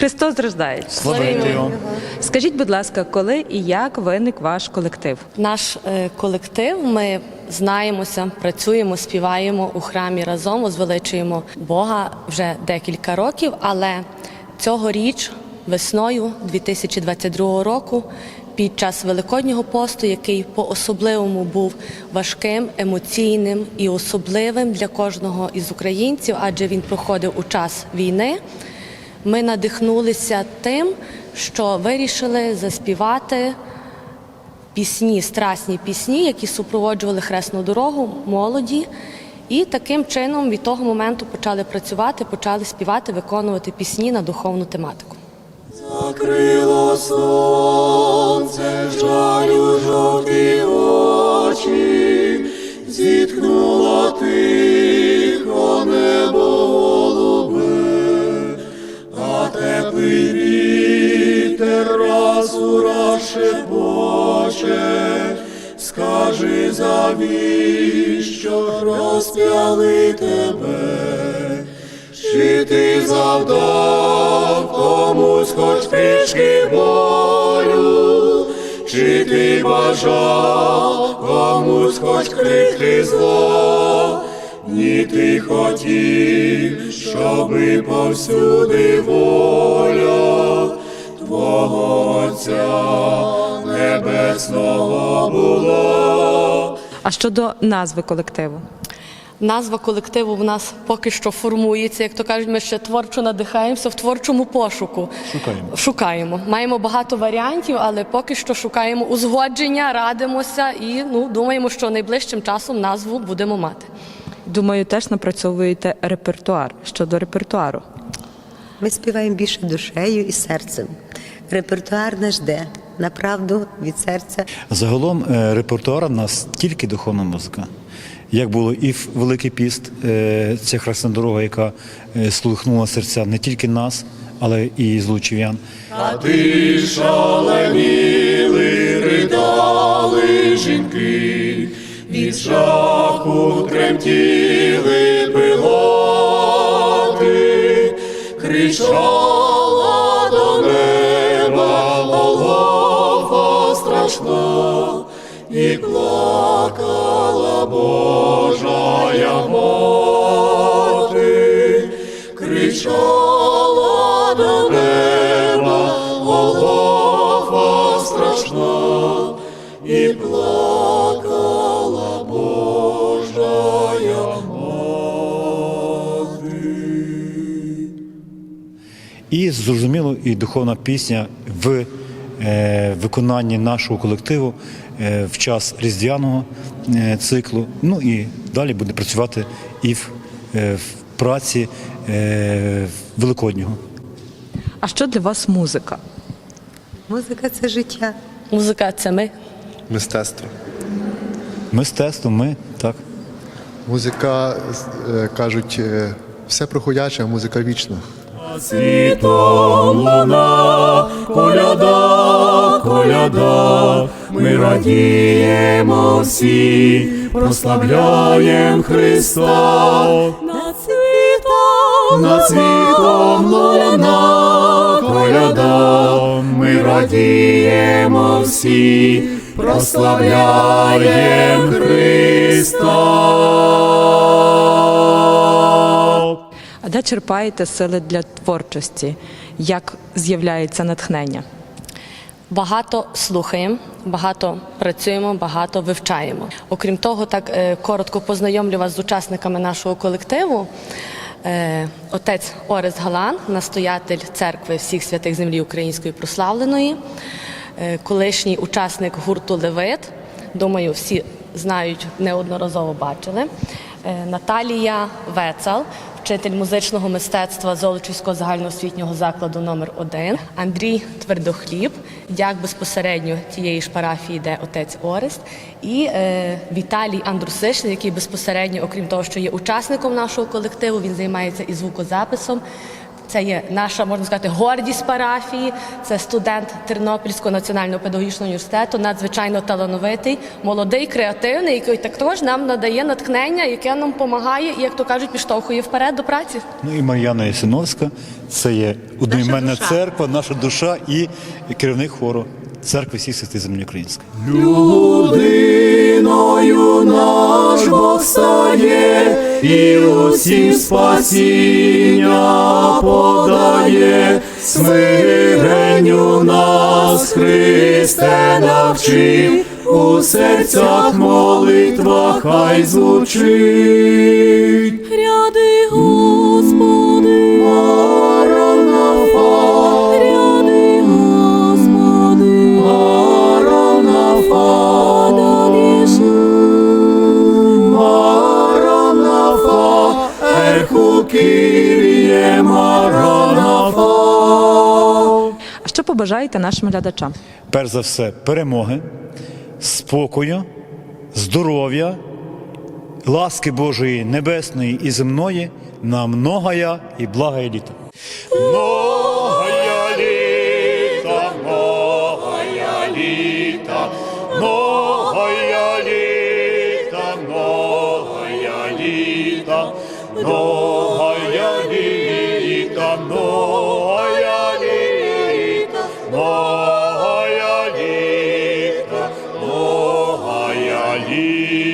Христос рождається. Скажіть, будь ласка, коли і як виник ваш колектив? Наш е, колектив. Ми знаємося, працюємо, співаємо у храмі разом, возвеличуємо Бога вже декілька років. Але цьогоріч, весною 2022 року, під час Великоднього посту, який по-особливому був важким, емоційним і особливим для кожного із українців, адже він проходив у час війни. Ми надихнулися тим, що вирішили заспівати пісні, страсні пісні, які супроводжували хресну дорогу молоді. І таким чином від того моменту почали працювати, почали співати, виконувати пісні на духовну тематику. Закрило сонце, вітер раз у раз шепоче, скажи завіщо розп'яли тебе. Чи ти завдав комусь хоч трішки болю, чи ти бажав комусь хоч крихти зла, ні ти хотів, щоби повсюди воля Твого Отця Небесного була. А щодо назви колективу? Назва колективу в нас поки що формується, як то кажуть, ми ще творчо надихаємося в творчому пошуку. Шукаємо. Шукаємо. Маємо багато варіантів, але поки що шукаємо узгодження, радимося і ну, думаємо, що найближчим часом назву будемо мати. Думаю, теж напрацьовуєте репертуар щодо репертуару. Ми співаємо більше душею і серцем. Репертуар наш де? Направду від серця. Загалом е, репертуар у нас тільки духовна музика. Як було і в Великий піст, е, ця хресна дорога, яка е, слухнула серця не тільки нас, але і злучів'ян. А ти шаленіли, ридали жінки, від жаху тремтіли пилати, кричала плакала Божая мати, кричала до неба Голгофа страшна, і плакала Божая мати. І зрозуміло, і духовна пісня в виконанні нашого колективу е, в час різдвяного е, циклу. Ну і далі буде працювати і в, е, в праці е, Великоднього. А що для вас музика? Музика це життя. Музика це ми. Мистецтво. Мистецтво, ми так. Музика, е, кажуть, е, все проходяче, а музика вічна. Світом луна, коляда, коляда, ми радіємо всі, прославляєм Христа. Над світом, над світом луна, коляда, ми радіємо всі, прославляєм Христа. А де черпаєте сили для творчості? Як з'являється натхнення? Багато слухаємо, багато працюємо, багато вивчаємо. Окрім того, так е, коротко познайомлю вас з учасниками нашого колективу. Е, Отець Орес Галан, настоятель церкви всіх святих землі Української прославленої, е, колишній учасник гурту Левит. Думаю, всі знають, неодноразово бачили. Наталія Вецал, вчитель музичного мистецтва Золочівського загальноосвітнього закладу номер 1 Андрій Твердохліб, дяк безпосередньо тієї ж парафії, де отець Орест, і е, Віталій Андрусишин, який безпосередньо, окрім того, що є учасником нашого колективу, він займається і звукозаписом. Це є наша, можна сказати, гордість парафії. Це студент Тернопільського національного педагогічного університету, надзвичайно талановитий, молодий, креативний, який також нам надає натхнення, яке нам допомагає і, як то кажуть, підштовхує вперед до праці. Ну і Мар'яна Ясиновська, це є одноіменна церква, наша душа і керівник хору церкви всіх святих землі української. Людиною і усім спасіння подає, смиренню нас Христе навчив, у серцях молитва хай звучить. Побажаєте нашим глядачам? Перш за все, перемоги, спокою, здоров'я, ласки Божої небесної і земної на многая і благая літа. Многая літа, многая літа, многая літа, многая літа, літа, многая E